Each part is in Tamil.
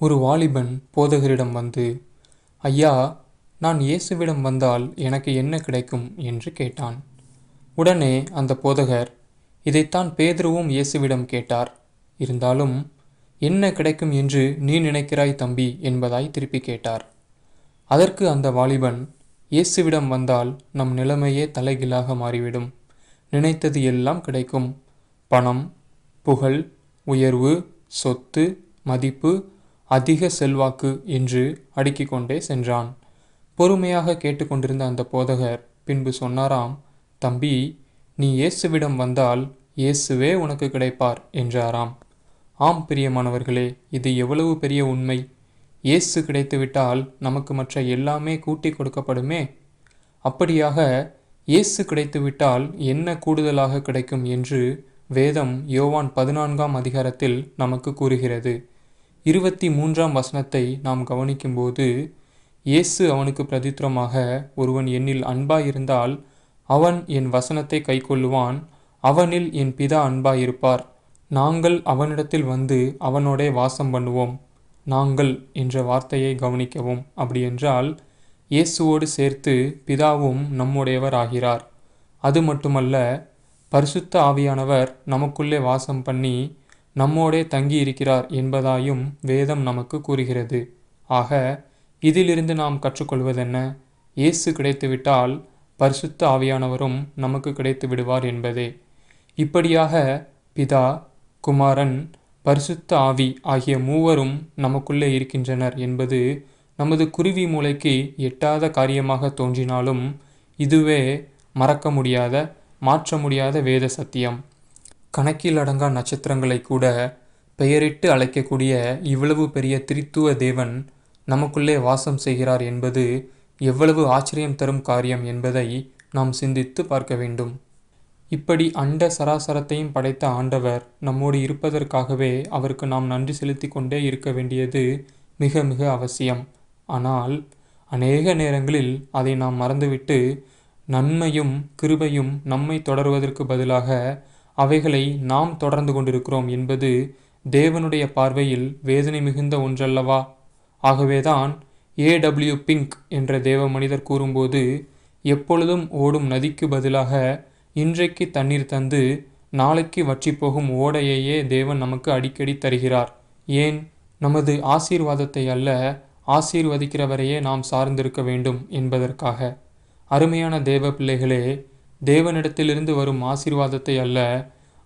ஒரு வாலிபன் போதகரிடம் வந்து ஐயா நான் இயேசுவிடம் வந்தால் எனக்கு என்ன கிடைக்கும்? என்று கேட்டான். உடனே அந்த போதகர் இதைத்தான் பேதுருவும் இயேசுவிடம் கேட்டார். இருந்தாலும் என்ன கிடைக்கும் என்று நீ நினைக்கிறாய் தம்பி? என்பதாய் திருப்பி கேட்டார். அதற்கு அந்த வாலிபன் இயேசுவிடம் வந்தால் நம் நிலைமையே தலைகீழாக மாறிவிடும். நினைத்தது எல்லாம் கிடைக்கும். பணம் புகழ் உயர்வு சொத்து மதிப்பு அதிக செல்வாக்கு என்று அடுக்கிக் கொண்டே சென்றான். பொறுமையாக கேட்டுக்கொண்டிருந்த அந்த போதகர் பின்பு சொன்னாராம் தம்பி நீ இயேசுவிடம் வந்தால் இயேசுவே உனக்கு கிடைப்பார் என்றாராம். ஆம் பிரியமானவர்களே இது எவ்வளவு பெரிய உண்மை. இயேசு கிடைத்துவிட்டால் நமக்கு மற்ற எல்லாமே கூட்டி கொடுக்கப்படுமே. அப்படியாக இயேசு கிடைத்துவிட்டால் என்ன கூடுதலாக கிடைக்கும் என்று வேதம் யோவான் பதினான்காம் அதிகாரத்தில் நமக்கு கூறுகிறது. இருபத்தி மூன்றாம் வசனத்தை நாம் கவனிக்கும்போது இயேசு அவனுக்கு பிரதித்திரமாக ஒருவன் என்னில் அன்பாயிருந்தால் அவன் என் வசனத்தை கைக்கொள்ளுவான் அவனில் என் பிதா அன்பாயிருப்பார். நாங்கள் அவனிடத்தில் வந்து அவனோடே வாசம் பண்ணுவோம். நாங்கள் என்ற வார்த்தையை கவனிக்கவும். அப்படி என்றால் இயேசுவோடு சேர்த்து பிதாவும் நம்முடையவர் ஆகிறார். அது மட்டுமல்ல பரிசுத்த ஆவியானவர் நமக்குள்ளே வாசம் பண்ணி நம்மோடே தங்கி இருக்கிறார் என்பதாயும் வேதம் நமக்கு கூறுகிறது. ஆக இதிலிருந்து நாம் கற்றுக்கொள்வதென்ன? இயேசு கிடைத்துவிட்டால் பரிசுத்த ஆவியானவரும் நமக்கு கிடைத்து விடுவார் என்பதே. இப்படியாக பிதா குமாரன் பரிசுத்த ஆவி ஆகிய மூவரும் நமக்குள்ளே இருக்கின்றனர் என்பது நமது குருவி மூளைக்கு எட்டாத காரியமாக தோன்றினாலும் இதுவே மறக்க முடியாத மாற்ற முடியாத வேத சத்தியம். கணக்கில் அடங்கா நட்சத்திரங்களை கூட பெயரிட்டு அழைக்கக்கூடிய இவ்வளவு பெரிய திரித்துவ தேவன் நமக்குள்ளே வாசம் செய்கிறார் என்பது எவ்வளவு ஆச்சரியம் தரும் காரியம் என்பதை நாம் சிந்தித்து பார்க்க வேண்டும். இப்படி அண்ட சராசரத்தையும் படைத்த ஆண்டவர் நம்மோடு இருப்பதற்காகவே அவருக்கு நாம் நன்றி செலுத்தி கொண்டே இருக்க வேண்டியது மிக மிக அவசியம். ஆனால் அநேக நேரங்களில் அதை நாம் மறந்துவிட்டு நன்மையும் கிருபையும் நம்மை தொடர்வதற்கு பதிலாக அவைகளை நாம் தொடர்ந்து கொண்டிருக்கிறோம் என்பது தேவனுடைய பார்வையில் வேதனை மிகுந்த ஒன்றல்லவா? ஆகவேதான் ஏடபிள்யூ பிங்க் என்ற தேவ மனிதர் கூறும்போது எப்பொழுதும் ஓடும் நதிக்கு பதிலாக இன்றைக்கு தண்ணீர் தந்து நாளைக்கு வற்றி போகும் ஓடையையே தேவன் நமக்கு அடிக்கடி தருகிறார். ஏன்? நமது ஆசீர்வாதத்தை அல்ல ஆசீர்வதிக்கிறவரையே நாம் சார்ந்திருக்க வேண்டும் என்பதற்காக. அருமையான தேவ பிள்ளைகளே தேவனிடத்திலிருந்து வரும் ஆசீர்வாதத்தை அல்ல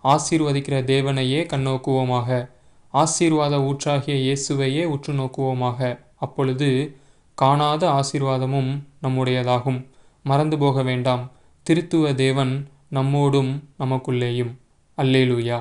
ஆசீர்வதிக்கிற தேவனையே கண்ணோக்குவோமாக. ஆசீர்வாத ஊற்றாகிய இயேசுவையே உற்று நோக்குவோமாக அப்பொழுது காணாத ஆசீர்வாதமும் நம்முடையதாகும். மறந்து போக வேண்டாம். திருத்துவ தேவன் நம்மோடும் நமக்குள்ளேயும். அல்லேலூயா.